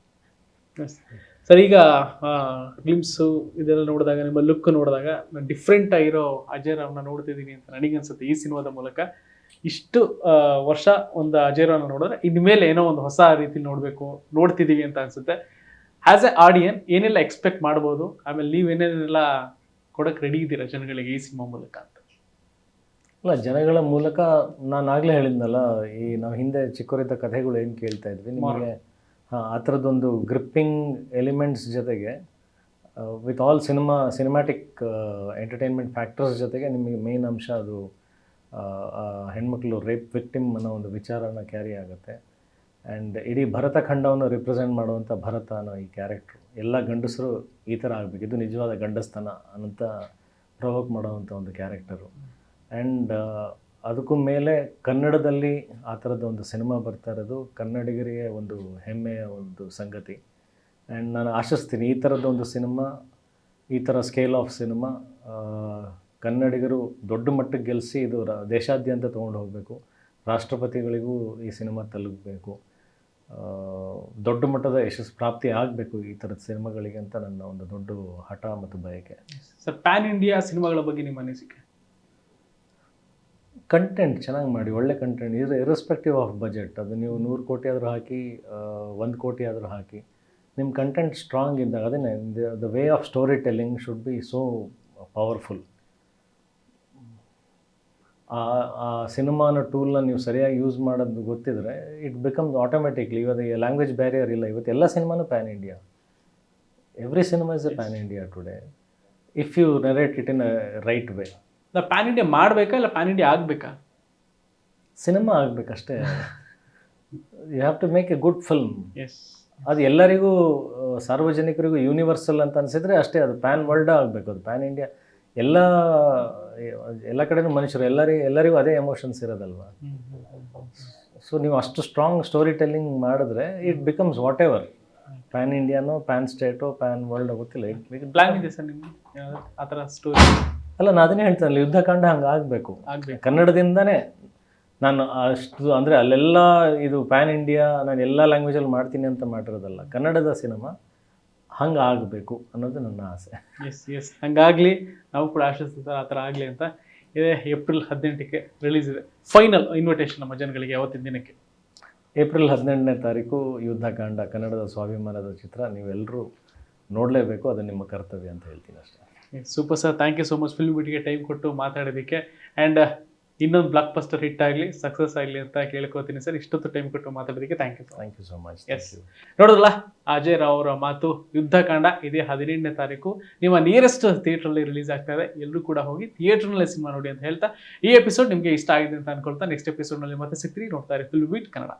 ಸರ್, ಈಗ ಗ್ಲಿಮ್ಸು ಇದೆಲ್ಲ ನೋಡಿದಾಗ, ನಿಮ್ಮ ಲುಕ್ ನೋಡಿದಾಗ ನಾನು ಡಿಫ್ರೆಂಟ್ ಆಗಿರೋ ಅಜಯ್ ನೋಡ್ತಿದ್ದೀನಿ ಅಂತ ನನಗೆ ಅನ್ಸುತ್ತೆ ಈ ಸಿನಿಮಾದ ಮೂಲಕ. ಇಷ್ಟು ವರ್ಷ ಒಂದು ಅಜಯ್ ನೋಡಿದ್ರೆ ಇನ್ಮೇಲೆ ಏನೋ ಒಂದು ಹೊಸ ರೀತಿ ನೋಡಬೇಕು ನೋಡ್ತಿದ್ದೀವಿ ಅಂತ ಅನ್ಸುತ್ತೆ. ಆ್ಯಸ್ ಎ ಆಡಿಯನ್ ಏನೆಲ್ಲ ಎಕ್ಸ್ಪೆಕ್ಟ್ ಮಾಡ್ಬೋದು? ಆಮೇಲೆ ನೀವೇನೇನೆಲ್ಲ ಕೊಡಕ್ಕೆ ರೆಡಿ ಇದ್ದೀರಾ ಜನಗಳಿಗೆ ಈ ಸಿನಿಮಾ ಮೂಲಕ ಅಂತ? ಅಲ್ಲ ಜನಗಳ ಮೂಲಕ ನಾನು ಆಗಲೇ ಹೇಳಿದ್ನಲ್ಲ ಈ ನಾವು ಹಿಂದೆ ಚಿಕ್ಕವರಿದ್ದ ಕಥೆಗಳು ಏನು ಕೇಳ್ತಾ ಇದ್ವಿ? ನಿಮಗೆ ಹಾಂ ಆ ಥರದ್ದೊಂದು ಗ್ರಿಪ್ಪಿಂಗ್ ಎಲಿಮೆಂಟ್ಸ್ ಜೊತೆಗೆ with all cinema cinematic entertainment factors ಜೊತೆಗೆ ನಿಮಗೆ ಮೇನ್ ಅಂಶ ಅದು ಹೆಣ್ಮಕ್ಳು ರೇಪ್ ವಿಕ್ಟಿಮ್ ಅನ್ನೋ ಒಂದು ವಿಚಾರನ ಕ್ಯಾರಿ ಆಗುತ್ತೆ. ಆ್ಯಂಡ್ ಇಡೀ ಭರತ ಖಂಡವನ್ನು ರಿಪ್ರೆಸೆಂಟ್ ಮಾಡುವಂಥ ಭರತ ಅನ್ನೋ ಈ ಕ್ಯಾರೆಕ್ಟ್ರು ಎಲ್ಲ ಗಂಡಸರು ಈ ಥರ ಆಗಬೇಕು. ಇದು ನಿಜವಾದ ಗಂಡಸ್ತನ ಅನ್ನಂಥ ಪ್ರವೋಕ್ ಮಾಡುವಂಥ ಒಂದು ಕ್ಯಾರೆಕ್ಟರು ಆ್ಯಂಡ್ ಅದಕ್ಕೂ ಮೇಲೆ ಕನ್ನಡದಲ್ಲಿ ಆ ಥರದ ಒಂದು ಸಿನಿಮಾ ಬರ್ತಾ ಇರೋದು. ಕನ್ನಡಿಗರಿಗೆ ಒಂದು ಹೆಮ್ಮೆಯ ಒಂದು ಸಂಗತಿ. ಆ್ಯಂಡ್ ನಾನು ಆಶಿಸ್ತೀನಿ ಈ ಥರದ ಒಂದು ಸಿನಿಮಾ ಈ ಥರ ಸ್ಕೇಲ್ ಆಫ್ ಸಿನಿಮಾ ಕನ್ನಡಿಗರು ದೊಡ್ಡ ಮಟ್ಟಕ್ಕೆ ಗೆಲ್ಲಿಸಿ ಇದು ದೇಶಾದ್ಯಂತ ತೊಗೊಂಡು ಹೋಗಬೇಕು. ರಾಷ್ಟ್ರಪತಿಗಳಿಗೂ ಈ ಸಿನಿಮಾ ತಲುಪಬೇಕು. ದೊಡ್ಡ ಮಟ್ಟದ ಯಶಸ್ಸು ಪ್ರಾಪ್ತಿ ಆಗಬೇಕು ಈ ಥರದ ಸಿನಿಮಾಗಳಿಗೆ ಅಂತ ನನ್ನ ಒಂದು ದೊಡ್ಡ ಹಠ ಮತ್ತು ಬಯಕೆ. ಸರ್ ಪ್ಯಾನ್ ಇಂಡಿಯಾ ಸಿನಿಮಾಗಳ ಬಗ್ಗೆ ನಿಮ್ಮ ಅನಿಸಿಕೆ? ಕಂಟೆಂಟ್ ಚೆನ್ನಾಗಿ ಮಾಡಿ ಒಳ್ಳೆ ಕಂಟೆಂಟ್ ಇರ್ ಇರೆಸ್ಪೆಕ್ಟಿವ್ ಆಫ್ ಬಜೆಟ್ ಅದು ನೀವು ನೂರು ಕೋಟಿ ಆದರೂ ಹಾಕಿ ಒಂದು ಕೋಟಿ ಆದರೂ ಹಾಕಿ ನಿಮ್ಮ ಕಂಟೆಂಟ್ ಸ್ಟ್ರಾಂಗ್ ಇದ್ದಾಗ ಅದನ್ನೇ the way of story telling should be so powerful ಆ ಆ ಸಿನಿಮಾನ ಟೂಲ್ನ ನೀವು ಸರಿಯಾಗಿ ಯೂಸ್ ಮಾಡೋದು ಗೊತ್ತಿದ್ರೆ ಇಟ್ ಬಿಕಮ್ಸ್ ಆಟೋಮೆಟಿಕ್ಲಿ ಇವಾಗ ಲ್ಯಾಂಗ್ವೇಜ್ ಬ್ಯಾರಿಯರ್ ಇಲ್ಲ. ಇವತ್ತು ಎಲ್ಲ ಸಿನಿಮಾನು pan India every cinema is a pan India today if you narrate it in a right way ಇಲ್ಲ ಪ್ಯಾನ್ ಇಂಡಿಯಾ ಮಾಡಬೇಕಾ ಇಲ್ಲ ಪ್ಯಾನ್ ಇಂಡಿಯಾ ಆಗಬೇಕಾ? Cinema ಆಗಬೇಕಷ್ಟೇ. You have to make a good film yes ಅದು ಎಲ್ಲರಿಗೂ ಸಾರ್ವಜನಿಕರಿಗೂ universal ಅಂತ ಅನಿಸಿದ್ರೆ ಅಷ್ಟೇ ಅದು ಪ್ಯಾನ್ ವರ್ಲ್ಡ್ ಆಗಬೇಕು. ಅದು ಪ್ಯಾನ್ ಇಂಡಿಯಾ ಎಲ್ಲ ಎಲ್ಲ ಕಡೆನೂ ಮನುಷ್ಯರು ಎಲ್ಲರಿಗೂ ಎಲ್ಲರಿಗೂ ಅದೇ ಎಮೋಷನ್ಸ್ ಇರೋದಲ್ವಾ? ಸೊ ನೀವು ಅಷ್ಟು ಸ್ಟ್ರಾಂಗ್ ಸ್ಟೋರಿ ಟೆಲ್ಲಿಂಗ್ ಮಾಡಿದ್ರೆ it becomes whatever pan ಇಂಡಿಯಾನೋ ಪ್ಯಾನ್ ಸ್ಟೇಟೋ ಪ್ಯಾನ್ ವರ್ಲ್ಡ್ ಗೊತ್ತಿಲ್ಲ. ಇಟ್ ಪ್ಲಾನ್ ಇದೆ ಸರ್ ನಿಮ್ಗೆ ಆ ಥರ ಸ್ಟೋರಿ ಅಲ್ಲ ನಾನು ಅದನ್ನೇ ಹೇಳ್ತಾನಲ್ಲ ಯುದ್ಧಕಾಂಡ ಹಂಗೆ ಆಗಬೇಕು. ಆಗ್ಬೇಕು. ಕನ್ನಡದಿಂದನೇ ನಾನು ಅಷ್ಟು ಅಂದರೆ ಅಲ್ಲೆಲ್ಲ ಇದು ಪ್ಯಾನ್ ಇಂಡಿಯಾ ನಾನು ಎಲ್ಲ ಲ್ಯಾಂಗ್ವೇಜಲ್ಲಿ ಮಾಡ್ತೀನಿ ಅಂತ ಮಾಡಿರೋದಲ್ಲ. ಕನ್ನಡದ ಸಿನಿಮಾ ಹಂಗೆ ಆಗಬೇಕು ಅನ್ನೋದು ನನ್ನ ಆಸೆ. ಎಸ್ ಎಸ್ ಹಂಗಾಗಲಿ ನಾವು ಕೂಡ ಆಶಿಸ್ತಾರೆ ಆ ಥರ ಆಗಲಿ ಅಂತ ಇದೇ. ಏಪ್ರಿಲ್ ಹದಿನೆಂಟಕ್ಕೆ ರಿಲೀಸ್ ಇದೆ. ಫೈನಲ್ ಇನ್ವಿಟೇಷನ್ ನಮ್ಮ ಜನಗಳಿಗೆ ಯಾವತ್ತಿನ ದಿನಕ್ಕೆ? ಏಪ್ರಿಲ್ ಹದಿನೆಂಟನೇ ತಾರೀಕು ಯುದ್ಧಕಾಂಡ ಕನ್ನಡದ ಸ್ವಾಭಿಮಾನದ ಚಿತ್ರ. ನೀವೆಲ್ಲರೂ ನೋಡಲೇಬೇಕು ಅದು ನಿಮ್ಮ ಕರ್ತವ್ಯ ಅಂತ ಹೇಳ್ತೀನಿ ಅಷ್ಟೇ. Super sir thank you so much film ಬಿಟ್ಟಿಗೆ time ಕೊಟ್ಟು ಮಾತಾಡೋದಕ್ಕೆ ಆ್ಯಂಡ್ ಇನ್ನೊಂದು ಬ್ಲಾಕ್ ಬಸ್ಟರ್ ಹಿಟ್ ಆಗಲಿ ಸಕ್ಸಸ್ ಆಗಲಿ ಅಂತ ಕೇಳ್ಕೊತೀನಿ ಸರ್. ಇಷ್ಟೊತ್ತು ಟೈಮ್ ಕೊಟ್ಟು ಮಾತಾಡೋದಕ್ಕೆ thank you thank you so much yes ನೋಡಿದ್ರಲ್ಲ ಅಜಯ್ ರಾವ್ ಅವರ ಮಾತು ಯುದ್ಧಕಾಂಡ ಇದೇ ಹದಿನೆಂಟನೇ ತಾರೀಕು. ನಿಮ್ಮ ನಿಯರೆಸ್ಟ್ ಥಿಯೇಟ್ರಲ್ಲಿ ರಿಲೀಸ್ ಆಗ್ತಾ ಇದೆ. ಎಲ್ಲರೂ ಕೂಡ ಹೋಗಿ ಥಿಯೇಟ್ರ್ನಲ್ಲೇ ಸಿನಿಮಾ ನೋಡಿ ಅಂತ ಹೇಳ್ತಾ ಈ ಎಪಿಸೋಡ್ ನಿಮಗೆ ಇಷ್ಟ ಆಗಿದೆ ಅಂತ ಅನ್ಕೊಳ್ತಾ ನೆಕ್ಸ್ಟ್ ಎಪಿಸೋಡ್ನಲ್ಲಿ ಮತ್ತೆ ಸಿಗ್ತೀರಿ. ನೋಡ್ತಾ ಇರಿ ಫುಲ್ ವೀಟ್ ಕನ್ನಡ